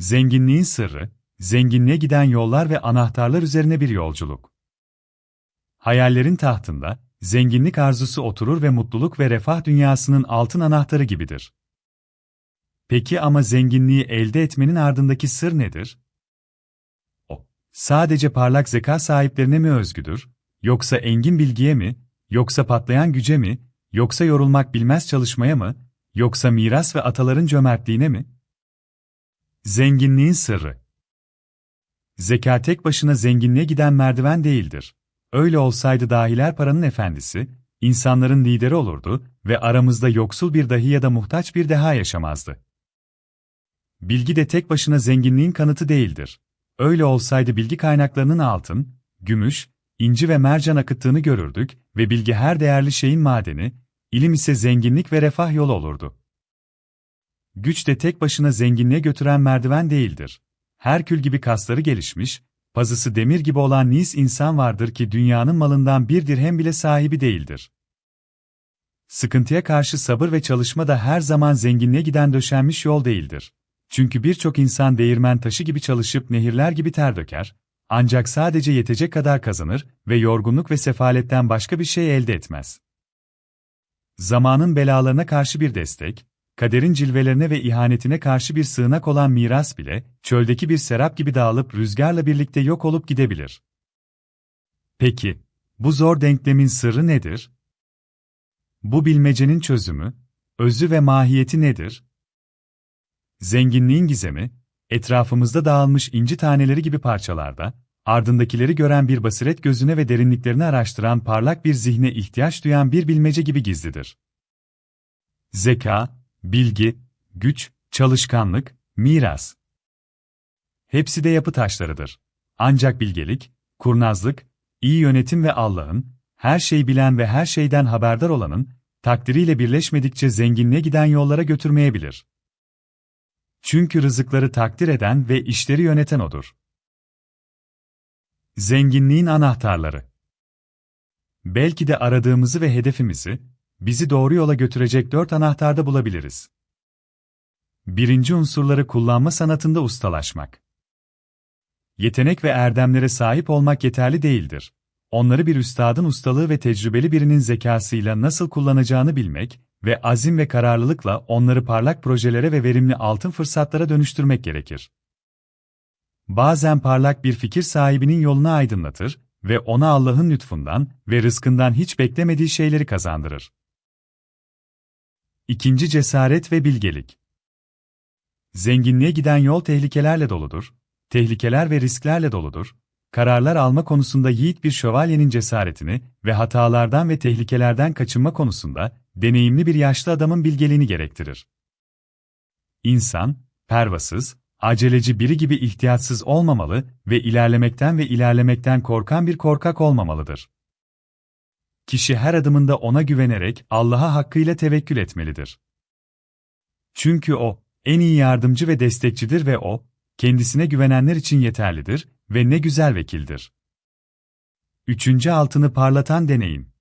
Zenginliğin sırrı, zenginliğe giden yollar ve anahtarlar üzerine bir yolculuk. Hayallerin tahtında, zenginlik arzusu oturur ve mutluluk ve refah dünyasının altın anahtarı gibidir. Peki ama zenginliği elde etmenin ardındaki sır nedir? O, sadece parlak zeka sahiplerine mi özgüdür, yoksa engin bilgiye mi, yoksa patlayan güce mi, yoksa yorulmak bilmez çalışmaya mı, yoksa miras ve ataların cömertliğine mi? Zenginliğin sırrı Zeka tek başına zenginliğe giden merdiven değildir. Öyle olsaydı dahiler paranın efendisi, insanların lideri olurdu ve aramızda yoksul bir dahi ya da muhtaç bir deha yaşamazdı. Bilgi de tek başına zenginliğin kanıtı değildir. Öyle olsaydı bilgi kaynaklarının altın, gümüş, inci ve mercan akıttığını görürdük ve bilgi her değerli şeyin madeni, ilim ise zenginlik ve refah yolu olurdu. Güç de tek başına zenginliğe götüren merdiven değildir. Herkül gibi kasları gelişmiş, pazısı demir gibi olan nis insan vardır ki dünyanın malından bir dirhem bile sahibi değildir. Sıkıntıya karşı sabır ve çalışma da her zaman zenginliğe giden döşenmiş yol değildir. Çünkü birçok insan değirmen taşı gibi çalışıp nehirler gibi ter döker, ancak sadece yetecek kadar kazanır ve yorgunluk ve sefaletten başka bir şey elde etmez. Zamanın belalarına karşı bir destek, kaderin cilvelerine ve ihanetine karşı bir sığınak olan miras bile, çöldeki bir serap gibi dağılıp rüzgarla birlikte yok olup gidebilir. Peki, bu zor denklemin sırrı nedir? Bu bilmecenin çözümü, özü ve mahiyeti nedir? Zenginliğin gizemi, etrafımızda dağılmış inci taneleri gibi parçalarda, ardındakileri gören bir basiret gözüne ve derinliklerini araştıran parlak bir zihne ihtiyaç duyan bir bilmece gibi gizlidir. Zeka, bilgi, güç, çalışkanlık, miras. Hepsi de yapı taşlarıdır. Ancak bilgelik, kurnazlık, iyi yönetim ve Allah'ın, her şeyi bilen ve her şeyden haberdar olanın, takdiriyle birleşmedikçe zenginliğe giden yollara götürmeyebilir. Çünkü rızıkları takdir eden ve işleri yöneten odur. Zenginliğin anahtarları Belki de aradığımızı ve hedefimizi, bizi doğru yola götürecek dört anahtarda bulabiliriz. Birinci unsurları kullanma sanatında ustalaşmak. Yetenek ve erdemlere sahip olmak yeterli değildir. Onları bir üstadın ustalığı ve tecrübeli birinin zekasıyla nasıl kullanacağını bilmek ve azim ve kararlılıkla onları parlak projelere ve verimli altın fırsatlara dönüştürmek gerekir. Bazen parlak bir fikir sahibinin yolunu aydınlatır ve ona Allah'ın lütfundan ve rızkından hiç beklemediği şeyleri kazandırır. İkinci cesaret ve bilgelik. Zenginliğe giden yol tehlikelerle doludur, tehlikeler ve risklerle doludur. Kararlar alma konusunda yiğit bir şövalyenin cesaretini ve hatalardan ve tehlikelerden kaçınma konusunda deneyimli bir yaşlı adamın bilgeliğini gerektirir. İnsan, pervasız, aceleci biri gibi ihtiyatsız olmamalı ve ilerlemekten ve ilerlemekten korkan bir korkak olmamalıdır. Kişi her adımında ona güvenerek Allah'a hakkıyla tevekkül etmelidir. Çünkü O, en iyi yardımcı ve destekçidir ve O, kendisine güvenenler için yeterlidir ve ne güzel vekildir. Üçüncü altını parlatan deneyim.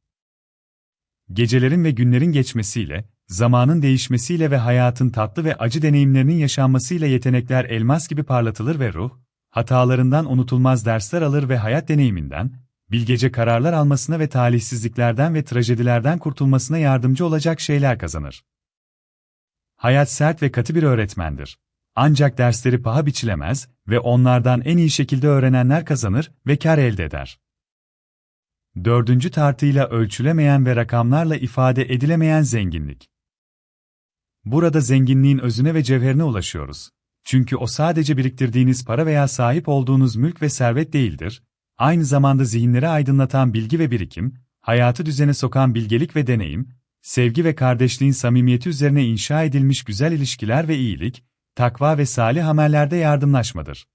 Gecelerin ve günlerin geçmesiyle, zamanın değişmesiyle ve hayatın tatlı ve acı deneyimlerinin yaşanmasıyla yetenekler elmas gibi parlatılır ve ruh, hatalarından unutulmaz dersler alır ve hayat deneyiminden, bilgece kararlar almasına ve talihsizliklerden ve trajedilerden kurtulmasına yardımcı olacak şeyler kazanır. Hayat sert ve katı bir öğretmendir. Ancak dersleri paha biçilemez ve onlardan en iyi şekilde öğrenenler kazanır ve kar elde eder. Dördüncü tartıyla ölçülemeyen ve rakamlarla ifade edilemeyen zenginlik. Burada zenginliğin özüne ve cevherine ulaşıyoruz. Çünkü o sadece biriktirdiğiniz para veya sahip olduğunuz mülk ve servet değildir, aynı zamanda zihinleri aydınlatan bilgi ve birikim, hayatı düzene sokan bilgelik ve deneyim, sevgi ve kardeşliğin samimiyeti üzerine inşa edilmiş güzel ilişkiler ve iyilik, takva ve salih amellerde yardımlaşmadır.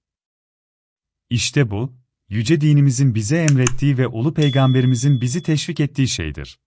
İşte bu, yüce dinimizin bize emrettiği ve ulu peygamberimizin bizi teşvik ettiği şeydir.